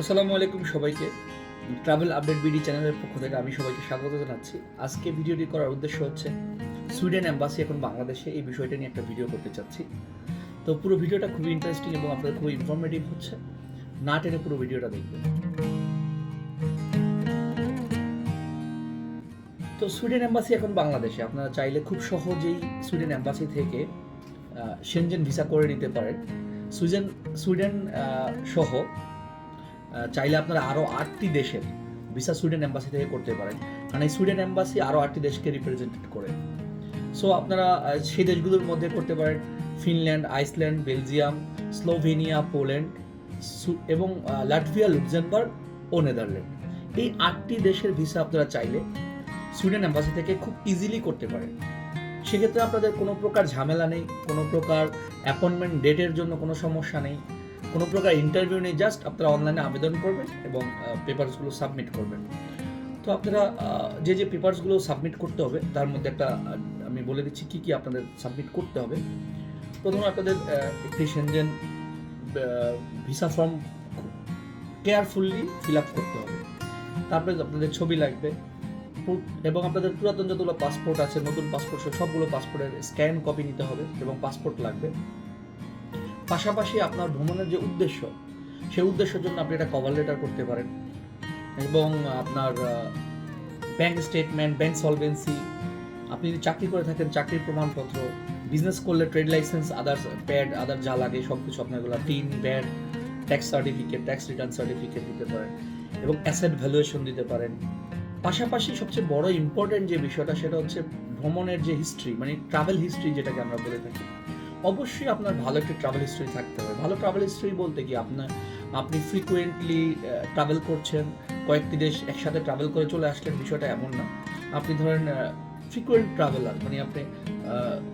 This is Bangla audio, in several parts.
আসসালামু আলাইকুম সবাইকে। ট্রাভেল আপডেট বিডি চ্যানেলের পক্ষ থেকে আমি সবাইকে স্বাগত জানাচ্ছি। আজকে ভিডিওটি করার উদ্দেশ্য হচ্ছে সুইডেন অ্যাম্বাসি এখন বাংলাদেশে এই বিষয়টা নিয়ে একটা ভিডিও করতে চাচ্ছি। তো পুরো ভিডিওটা খুবই ইন্টারেস্টিং এবং আপনাদের খুবই ইনফরমেটিভ হচ্ছে। না টেনে পুরো ভিডিওটা দেখবেন। তো সুইডেন অ্যাম্বাসি এখন বাংলাদেশে। আপনারা চাইলে খুব সহজেই সুইডেন অ্যাম্বাসি থেকে সেনজেন ভিসা করে নিতে পারেন। সুইডেন সুইডেন সহ চাইলে আপনারা আরও আটটি দেশের ভিসা সুইডেন অ্যাম্বাসি থেকে করতে পারেন। কারণ এই সুইডেন অ্যাম্বাসি আরও আটটি দেশকে রিপ্রেজেন্টেড করে। সো আপনারা সেই দেশগুলোর মধ্যে করতে পারেন। Finland, Iceland, Belgium, Slovenia, Poland এবং লাটভিয়া, লুক্সেমবার্গ ও নেদারল্যান্ড। এই আটটি দেশের ভিসা আপনারা চাইলে সুইডেন অ্যাম্বাসি থেকে খুব ইজিলি করতে পারেন। সেক্ষেত্রে আপনাদের কোনো প্রকার ঝামেলা নেই, কোনো প্রকার অ্যাপয়েন্টমেন্ট ডেটের জন্য কোনো সমস্যা নেই। কোনো প্রকার ইন্টারভিউ নেই জাস্ট আপনারা অনলাইনে আবেদন করবেন এবং পেপারসগুলো সাবমিট করবেন। তো আপনারা যে যে পেপারসগুলো সাবমিট করতে হবে, তার মধ্যে একটা আমি বলে দিচ্ছি কী কী আপনাদের সাবমিট করতে হবে। প্রথমে আপনাদের একটি Schengen visa form carefully fill up করতে হবে। তারপরে আপনাদের ছবি লাগবে। এবং আপনাদের পুরাতন যতগুলো পাসপোর্ট আছে, নতুন পাসপোর্ট সবগুলো পাসপোর্টের স্ক্যান কপি নিতে হবে এবং পাসপোর্ট লাগবে। পাশাপাশি আপনার ভ্রমণের যে উদ্দেশ্য, সেই উদ্দেশ্যের জন্য আপনি একটা কভার লেটার করতে পারেন। এবং আপনার ব্যাংক স্টেটমেন্ট ব্যাংক সলভেন্সি আপনি যদি চাকরি করে থাকেন, চাকরির প্রমাণপত্র বিজনেস করলে trade licence others pad other যা লাগে সব কিছু আপনার এগুলো TIN VAT tax certificate tax return certificate দিতে পারেন এবং অ্যাসেট ভ্যালুয়েশন দিতে পারেন। পাশাপাশি সবচেয়ে বড় ইম্পর্টেন্ট যে বিষয়টা, সেটা হচ্ছে ভ্রমণের যে হিস্ট্রি মানে ট্রাভেল হিস্ট্রি যেটাকে আমরা বলে থাকি। অবশ্যই আপনার ভালো একটি ট্রাভেল হিস্ট্রি থাকতে হবে। ভালো ট্রাভেল হিস্ট্রি বলতে কি? আপনার, আপনি ফ্রিকুয়েন্টলি ট্রাভেল করছেন, কয়েকটি দেশ একসাথে ট্রাভেল করে চলে আসলেন, বিষয়টা এমন না। আপনি ধরেন ফ্রিকুয়েন্ট ট্রাভেলার মানে আপনি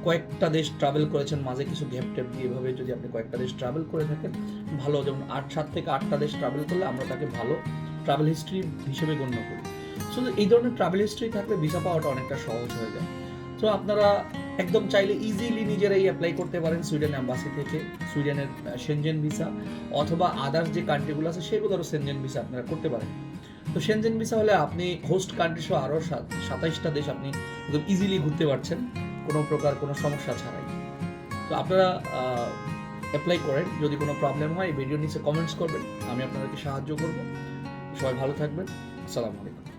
কয়েকটা দেশ ট্রাভেল করেছেন, মাঝে কিছু গ্যাপ ট্যাপ দিয়ে এভাবে যদি আপনি কয়েকটা দেশ ট্রাভেল করে থাকেন, ভালো। যেমন আট, সাত থেকে আটটা দেশ ট্রাভেল করলে আমরা তাকে ভালো ট্রাভেল হিস্ট্রি হিসেবে গণ্য করি। সো এই ধরনের ট্রাভেল হিস্ট্রি থাকলে ভিসা পাওয়াটা অনেকটা সহজ হয়ে যায়। তো আপনারা একদম চাইলে ইজিলি নিজেরাই অ্যাপ্লাই করতে পারেন সুইডেন অ্যাম্বাসি থেকে, সুইডেনের সেনজেন ভিসা অথবা আদার্স যে কান্ট্রিগুলো আছে সেগুলোরও সেনজেন ভিসা আপনারা করতে পারেন। তো সেনজেন ভিসা হলে আপনি হোস্ট কান্ট্রি সহ আরও সাতাইশটা দেশ আপনি একদম ইজিলি ঘুরতে পারছেন, কোনো প্রকার কোনো সমস্যা ছাড়াই। তো আপনারা অ্যাপ্লাই করেন, যদি কোনো প্রবলেম হয় ভিডিও নিচে কমেন্টস করবেন, আমি আপনাদেরকে সাহায্য করব। সবাই ভালো থাকবেন, আসসালামু আলাইকুম।